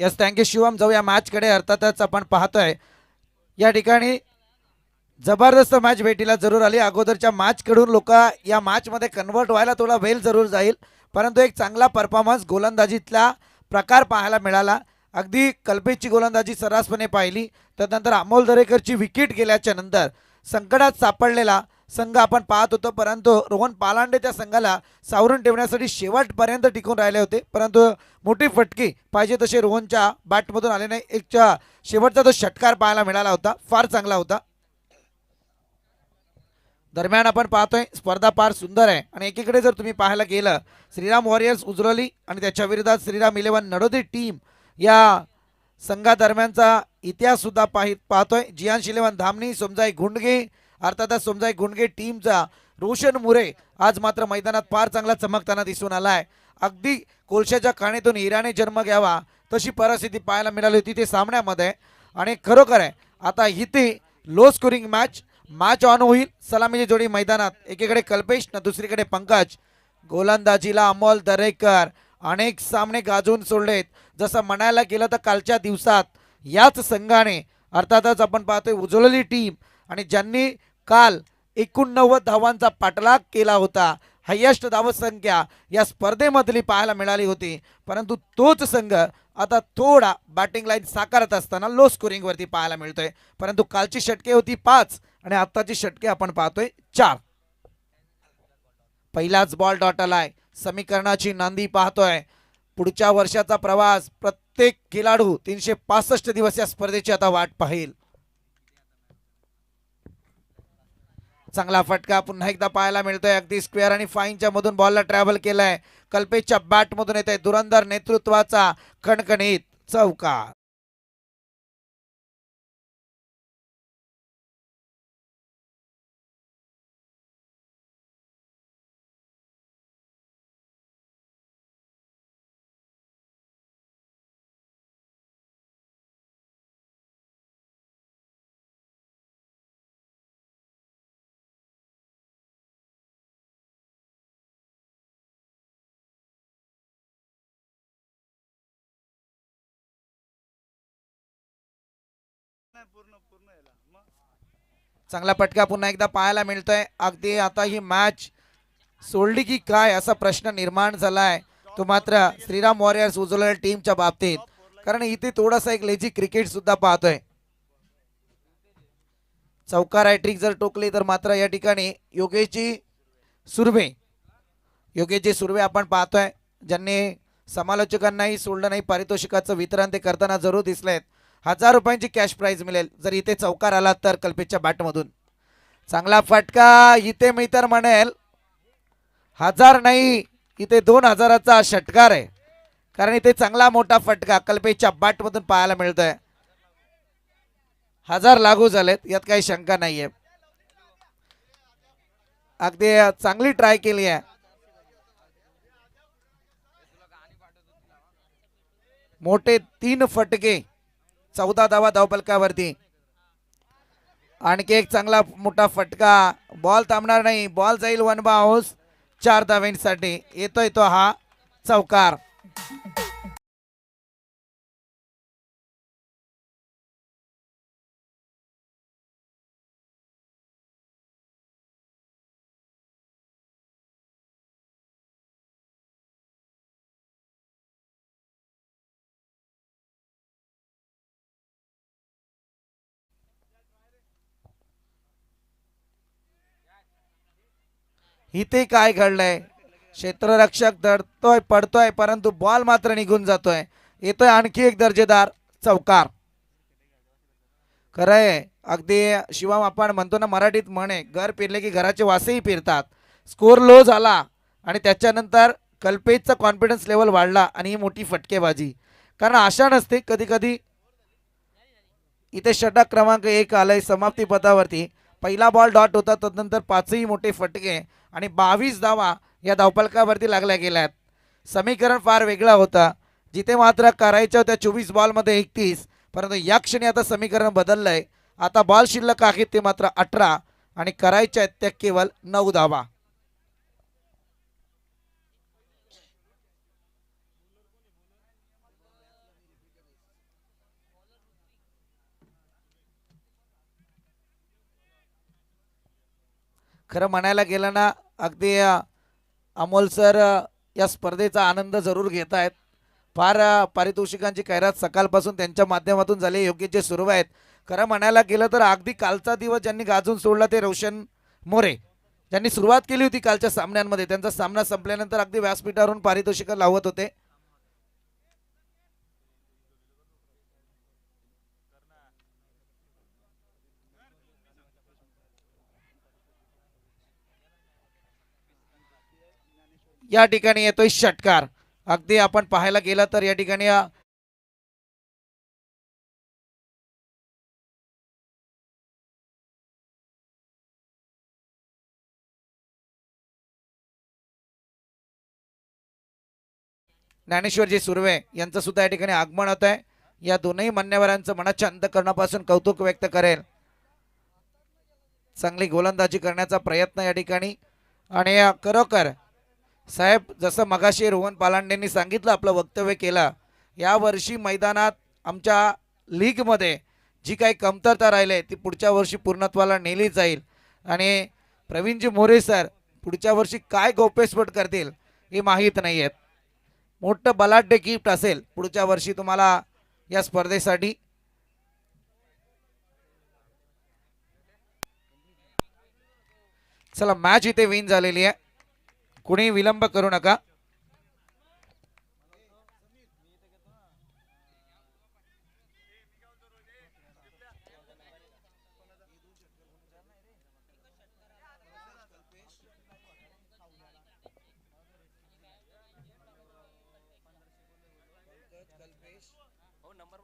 Yes thank you Shivam. जाऊ या मॅचकडे अर्थातच आपण पाहतोय. या ठिकाणी जबरदस्त मॅच भेटीला जरूर आली. अगोदरच्या मॅचकडून लोक या मॅचमध्ये कन्वर्ट व्हायला थोडा वेल जरूर जाईल. परंतु एक चांगला परफॉर्मन्स गोलंदाजीतला प्रकार पाहायला मिळाला. अगदी कल्पेची गोलंदाजी सर्रासपणे पाहिली. त्यानंतर अमोल दरेकरची विकेट गेल्याच्यानंतर संकटात सापडलेला संघ आपण पाहत होतो परंतु रोहन पालांडे त्या संघाला सावरून ठेवण्यासाठी शेवटपर्यंत टिकून राहिले होते. परंतु मोठी फटकी पाहिजे तसे रोहनच्या बॅटमधून आले नाही. एकच्या शेवटचा तो षटकार पाहायला मिळाला होता. फार चांगला होता. दरम्यान आपण पाहतोय स्पर्धा फार सुंदर आहे. आणि एकीकडे जर तुम्ही पाहायला गेलं श्रीराम वॉरियर्स उजरवली आणि त्याच्या विरोधात श्रीराम इलेव्हन नडोदी टीम या संघादरम्यानचा इतिहास सुद्धा पाहि पाहतोय. जियान इलेव्हन धामणी सोमजाई गुंडगे अर्थातच समजा गुंडगे टीमचा रोशन मुरे आज मात्र मैदानात फार चांगला चमकताना दिसून आलाय. अगदी कोळशाच्या खाणीतून हिराने जन्म घ्यावा तशी परिस्थिती पाहायला मिळाली होती ते सामन्यामध्ये. आणि खरोखर आहे आता इथे low scoring match match on होईल. सलामीची जोडी मैदानात. एकीकडे कल्पेश ना दुसरीकडे पंकज. गोलंदाजीला अमोल दरेकर. अनेक सामने गाजवून सोडलेत. जसं म्हणायला गेलं तर कालच्या दिवसात याच संघाने अर्थातच आपण पाहतोय उजळली टीम. आणि ज्यांनी काल एकोणनव्वद धावांचा पाठलाग केला होता. हायेस्ट धावसंख्या या स्पर्धेमधली पाहायला मिळाली होती. परंतु तोच संघ आता थोडा बॅटिंग लाईन साकारत असताना लो स्कोरिंगवरती पाहायला मिळतोय. परंतु कालची षटके होती पाच आणि आत्ताची षटके आपण पाहतोय चार. पहिलाच बॉल डॉट आलाय. समीकरणाची नांदी पाहतोय. पुढच्या वर्षाचा प्रवास प्रत्येक खेळाडू तीनशे पासष्ट दिवस या स्पर्धेची आता वाट पाहिल. चांगला फटका पुन्हा एकदा पाहायला मिळतोय. अगदी स्क्वेअर आणि फाईनच्या मधून बॉलला ट्रॅव्हल केलाय. कल्पेशच्या बॅटमधून येत आहे धुरंधर नेतृत्वाचा खणखणीत चौकार. चांगला पटका पुन्हा एकदा पाहायला मिळतोय. अगदी आता ही मॅच सोडली की काय असा प्रश्न निर्माण झालाय. तो मात्र श्रीराम वॉरियर्स उजवलेल्या टीमच्या बाबतीत. कारण इथे थोडासा एक लेझी क्रिकेट सुद्धा पाहतोय. चौकार हॅट्रिक जर टोकली तर मात्र या ठिकाणी योगेशजी सुर्वे. योगेशजी सुर्वे आपण पाहतोय. ज्यांनी समालोचकांनाही सोडलं नाही पारितोषिकाचं वितरण ते करताना जरूर दिसलेत. हजार रुपयांची कॅश प्राईज मिळेल. जर इथे चौकार आला तर कल्पेशच्या बॅटमधून. चांगला फटका इथे मी तर म्हणेल हजार नाही इथे दोन हजाराचा षटकार आहे. कारण इथे चांगला मोठा फटका कल्पेशच्या बॅटमधून पाहायला मिळतोय. हजार लागू झालेत यात काही शंका नाहीये. अगदी चांगली ट्राय केली आहे. मोठे तीन फटके. चौदा धावा धावपलकावरती. आणखी एक चांगला मोठा फटका. बॉल थांबणार नाही. बॉल जाईल वन बाउस चार धाव्यांसाठी. येतोय तो हा चौकार. इथे काय घडलंय? क्षेत्ररक्षक धडतोय पडतोय परंतु बॉल मात्र निघून जातोय. येतोय आणखी एक दर्जेदार चौकार. खरंय अगदी शिवम आपण म्हणतो ना मराठीत म्हणे घर फिरले की घराचे वासही फिरतात स्कोर लो झाला आणि त्याच्यानंतर कल्पेशचा कॉन्फिडन्स लेवल वाढला आणि ही मोठी फटकेबाजी. कारण आशा नसते कधी कधी इथे षटक क्रमांक एक आलाय समाप्ती पदावरती. पहिला बॉल डॉट होता तदनंतर पाचही मोठे फटके आणि बावीस धावा या धावपलकावरती लागल्या गेल्यात. समीकरण फार वेगळा होता. जिथे मात्र करायच्या होत्या चोवीस बॉलमध्ये एकतीस परंतु या क्षणी आता समीकरण बदललंय. आता बॉल शिल्लक आहेत ते मात्र अठरा आणि करायच्या आहेत त्या केवळ नऊ धावा. खरं म्हणायला गेलं ना अगदी अमोल सर या स्पर्धेचा आनंद जरूर घेत आहेत. फार पारितोषिकांची कैरात सकाळपासून त्यांच्या माध्यमातून झाले योग्य जे सुरू आहेत. खरं म्हणायला गेलं तर अगदी कालचा दिवस ज्यांनी गाजून सोडला ते रोशन मोरे. ज्यांनी सुरुवात केली होती कालच्या सामन्यांमध्ये त्यांचा सामना संपल्यानंतर अगदी व्यासपीठावरून पारितोषिकं लावत होते. या ठिकाणी येतोय षटकार. अगदी आपण पाहायला गेलं तर या ठिकाणी ज्ञानेश्वरजी सुर्वे यांचं सुद्धा या ठिकाणी आगमन होत आहे. या दोनही मान्यवरांचं मनाच्या करण्यापासून कौतुक व्यक्त करेल. चांगली गोलंदाजी करण्याचा प्रयत्न या ठिकाणी. आणि खरोखर साहेब जसं मगाशी रोहन पालांडेंनी सांगितलं आपलं वक्तव्य केलं यावर्षी मैदानात आमच्या लीगमध्ये जी काही कमतरता राहिली ती पुढच्या वर्षी पूर्णत्वाला नेली जाईल. आणि प्रवीणजी मोरे सर पुढच्या वर्षी काय गौप्यस्फोट करतील हे माहीत नाही आहेत मोठं बलाढ्य गिफ्ट असेल पुढच्या वर्षी तुम्हाला या स्पर्धेसाठी. चला मॅच इथे विन झालेली आहे. कुणी विलंब करू नका. हो, नंबर